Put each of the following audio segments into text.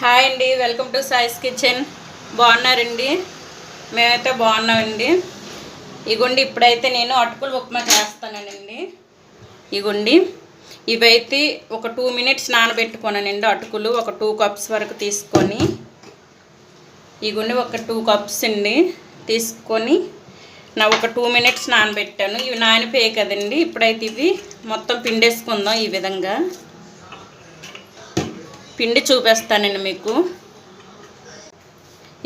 Hi అండి welcome to సాయిస్ kitchen. బాగున్నారండి? మేమైతే బాగున్నామండి. ఇగుండి ఇప్పుడైతే నేను అటుకులు ఉప్మా చేస్తానండి. ఇగుండి ఇవైతే ఒక టూ మినిట్స్ నానబెట్టుకున్నానండి అటుకులు ఒక టూ కప్స్ వరకు తీసుకొని. ఇగుండి ఒక టూ కప్స్ అండి తీసుకొని నా ఒక టూ మినిట్స్ నానబెట్టాను. ఇవి నానిపోయాయి కదండి ఇప్పుడైతే ఇవి మొత్తం పిండేసుకుందాం ఈ విధంగా. పిండి చూపిస్తానండి మీకు.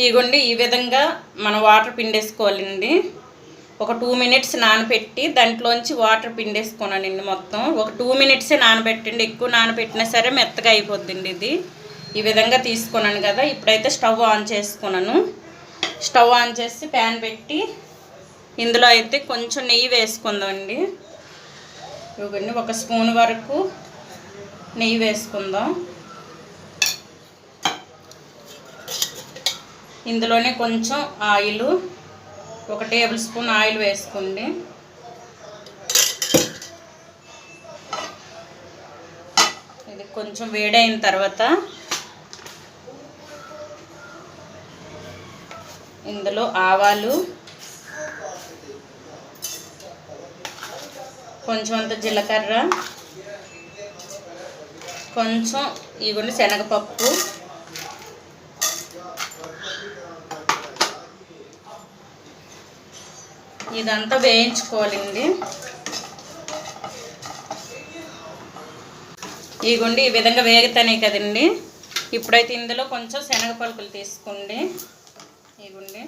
ఇగోండి ఈ విధంగా మనం వాటర్ పిండేసుకోవాలండి. ఒక టూ మినిట్స్ నానబెట్టి దాంట్లోంచి వాటర్ పిండేసుకున్నానండి మొత్తం. ఒక టూ మినిట్సే నానబెట్టండి. ఎక్కువ నానబెట్టినా సరే మెత్తగా అయిపోద్దండి ఇది. ఈ విధంగా తీసుకున్నాను కదా. ఇప్పుడైతే స్టవ్ ఆన్ చేసుకున్నాను. స్టవ్ ఆన్ చేసి ప్యాన్ పెట్టి ఇందులో అయితే కొంచెం నెయ్యి వేసుకుందామండి. ఇవన్నీ ఒక స్పూన్ వరకు నెయ్యి వేసుకుందాం. ఇందులోనే కొంచెం ఆయిల్ ఒక టేబుల్ స్పూన్ ఆయిల్ వేసుకోండి. ఇది కొంచెం వేడైన తర్వాత ఇందులో ఆవాలు కొంచెం అంత జీలకర్ర కొంచెం ఇగోండి శనగపప్పు ఇదంతా వేయించుకోవాలండి. ఇగోండి ఈ విధంగా వేగుతానే కదండి. ఇప్పుడైతే ఇందులో కొంచెం శనగ పలుకులు తీసుకోండి. ఇగోండి.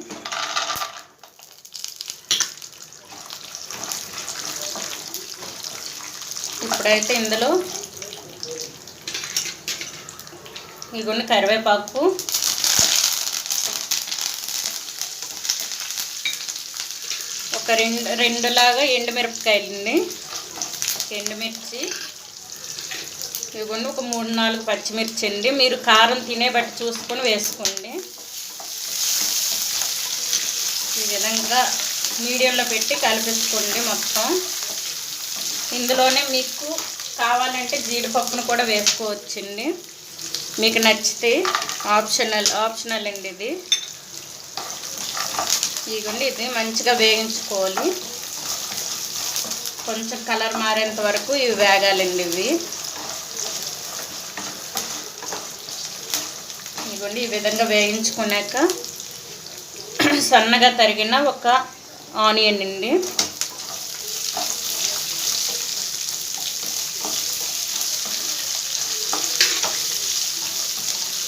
ఇప్పుడైతే ఇందులో ఇగోండి కరివేపాకు ఒక రెండు రెండులాగా ఎండుమిరపకాయలండి. ఎండుమిర్చి ఇవ్వండి ఒక మూడు నాలుగు పచ్చిమిర్చి అండి మీరు కారం తినే బట్టి చూసుకొని వేసుకోండి. ఈ విధంగా మీడియంలో పెట్టి కలిపేసుకోండి మొత్తం. ఇందులోనే మీకు కావాలంటే జీడిపప్పును కూడా వేసుకోవచ్చండి. మీకు నచ్చితే ఆప్షనల్ ఆప్షనల్ అండి ఇది. ఇదిగోండి ఇది మంచిగా వేగించుకోవాలి కొంచెం కలర్ మారేంత వరకు ఇవి వేగాలండి ఇవి. ఇదిగోండి ఈ విధంగా వేయించుకున్నాక సన్నగా తరిగిన ఒక ఆనియన్ అండి.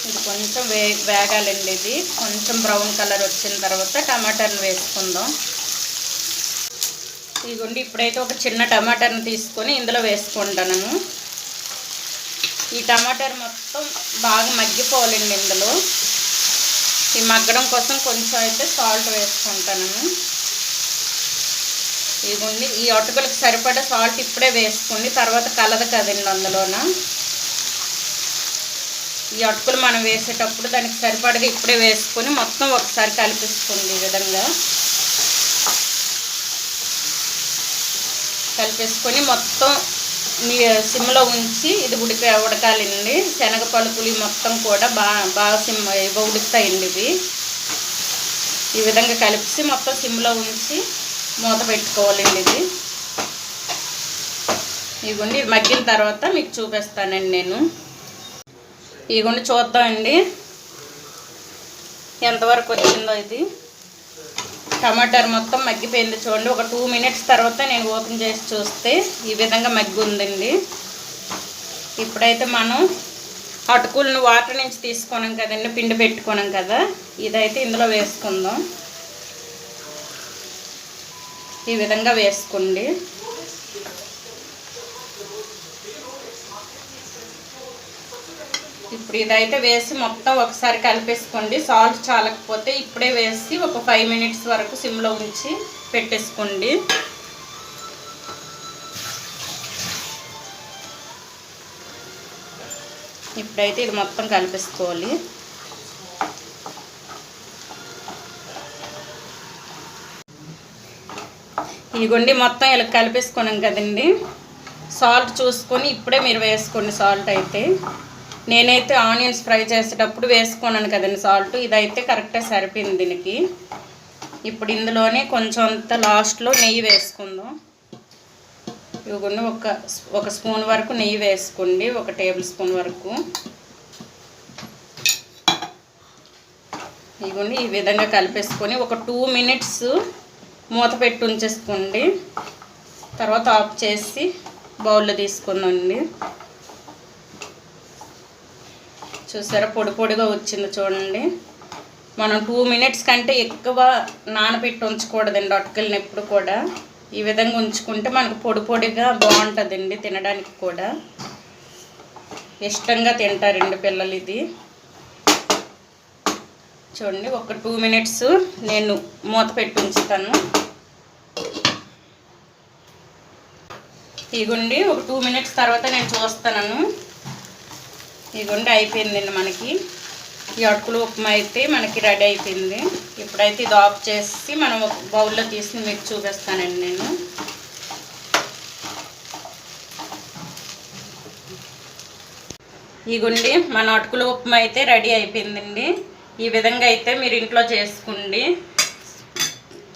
ఇది కొంచెం వే వేగాలండి ఇది. కొంచెం బ్రౌన్ కలర్ వచ్చిన తర్వాత టమాటాను వేసుకుందాం. ఇదిగోండి ఇప్పుడైతే ఒక చిన్న టమాటాను తీసుకొని ఇందులో వేసుకుంటాను ఈ టమాటాలు మొత్తం బాగా మగ్గిపోవాలండి ఇందులో. ఈ మగ్గడం కోసం కొంచెం అయితే సాల్ట్ వేసుకుంటాను ఇదిగోండి ఈ అటుకులకు సరిపడా సాల్ట్ ఇప్పుడే వేసుకోండి తర్వాత కలదు కదండి అందులోన. ఈ అటుకులు మనం వేసేటప్పుడు దానికి సరిపడగా ఇప్పుడే వేసుకొని మొత్తం ఒకసారి కలిపేసుకోండి ఈ విధంగా. కలిపేసుకొని మొత్తం మీ సిమ్లో ఉంచి ఇది ఉడిక ఉడకాలండి. శనగ పలుకులు మొత్తం కూడా బాగా బాగా సిమ్ ఉడుకుతాయండి ఇవి. ఈ విధంగా కలిపి మొత్తం సిమ్లో ఉంచి మూత పెట్టుకోవాలండి ఇది. ఇవ్వండి ఇది మగ్గిన తర్వాత మీకు చూపిస్తానండి నేను. ఇదిగోండి చూద్దామండి. ఎంతవరకు వచ్చిందో ఇది. టమాటాలు మొత్తం మగ్గిపోయింది చూడండి. ఒక టూ మినిట్స్ తర్వాత నేను ఓపెన్ చేసి చూస్తే ఈ విధంగా మగ్గి ఉందండి ఇప్పుడైతే మనం అటుకులను వాటర్ నుంచి తీసుకున్నాం కదండి పిండి పెట్టుకున్నాం కదా. ఇదైతే ఇందులో వేసుకుందాం. ఈ విధంగా వేసుకోండి. ఇప్పుడు ఇదైతే వేసి మొత్తం ఒకసారి కలిపేసుకోండి. సాల్ట్ చాలకపోతే ఇప్పుడే వేసి ఒక ఫైవ్ మినిట్స్ వరకు సిమ్లో ఉంచి పెట్టేసుకోండి. ఇప్పుడైతే ఇది మొత్తం కలిపేసుకోవాలి. ఇదిగోండి మొత్తం ఇలా కలిపేసుకున్నాం కదండి. సాల్ట్ చూసుకొని ఇప్పుడే మీరు వేసుకోండి సాల్ట్ అయితే. నేనైతే ఆనియన్స్ ఫ్రై చేసేటప్పుడు వేసుకున్నాను కదండి సాల్ట్. ఇదైతే కరెక్ట్గా సరిపోయింది దీనికి. ఇప్పుడు ఇందులోనే కొంచెం అంత లాస్ట్లో నెయ్యి వేసుకుందాం. ఇవ్వకుండా ఒక ఒక స్పూన్ వరకు నెయ్యి వేసుకోండి ఒక టేబుల్ స్పూన్ వరకు. ఇవ్వండి ఈ విధంగా కలిపేసుకొని ఒక టూ మినిట్స్ మూత పెట్టి ఉంచేసుకోండి. తర్వాత ఆఫ్ చేసి బౌల్లో తీసుకుందండి చూసారా? పొడి పొడిగా వచ్చింది చూడండి. మనం టూ మినిట్స్ కంటే ఎక్కువ నానబెట్టి ఉంచకూడదండి అటుకల్ని ఎప్పుడు కూడా. ఈ విధంగా ఉంచుకుంటే మనకు పొడి పొడిగా బాగుంటుందండి తినడానికి కూడా. ఇష్టంగా తింటారండి పిల్లలు ఇది. చూడండి ఒక టూ మినిట్స్ నేను మూత పెట్టి ఉంచుతాను. ఇగుండి ఒక టూ మినిట్స్ తర్వాత నేను చూస్తాను. ఇగుండి అయిపోయిందండి మనకి. ఈ అటుకులు ఉప్మా అయితే మనకి రెడీ అయిపోయింది. ఇప్పుడైతే ఇది ఆఫ్ చేసి మనం ఒక బౌల్లో తీసుకుని మీకు చూపిస్తానండి నేను. ఇగుండి మన అటుకుల ఉప్మా అయితే రెడీ అయిపోయిందండి. ఈ విధంగా అయితే మీరు ఇంట్లో చేసుకోండి.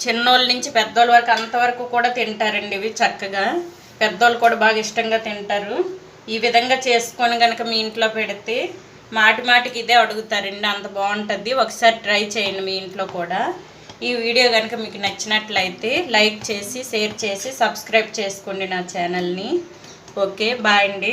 చిన్నోళ్ళ నుంచి పెద్దోళ్ళ వరకు అంతవరకు కూడా తింటారండి ఇవి చక్కగా. పెద్దోళ్ళు కూడా బాగా ఇష్టంగా తింటారు. ఈ విధంగా చేసుకొని కనుక మీ ఇంట్లో పెడితే మాటి మాటికి ఇదే అడుగుతారండి. అంత బాగుంటుంది. ఒకసారి ట్రై చేయండి మీ ఇంట్లో కూడా. ఈ వీడియో కనుక మీకు నచ్చినట్లయితే లైక్ చేసి షేర్ చేసి సబ్స్క్రైబ్ చేసుకోండి నా ఛానల్ని. ఓకే బాయ్ అండి.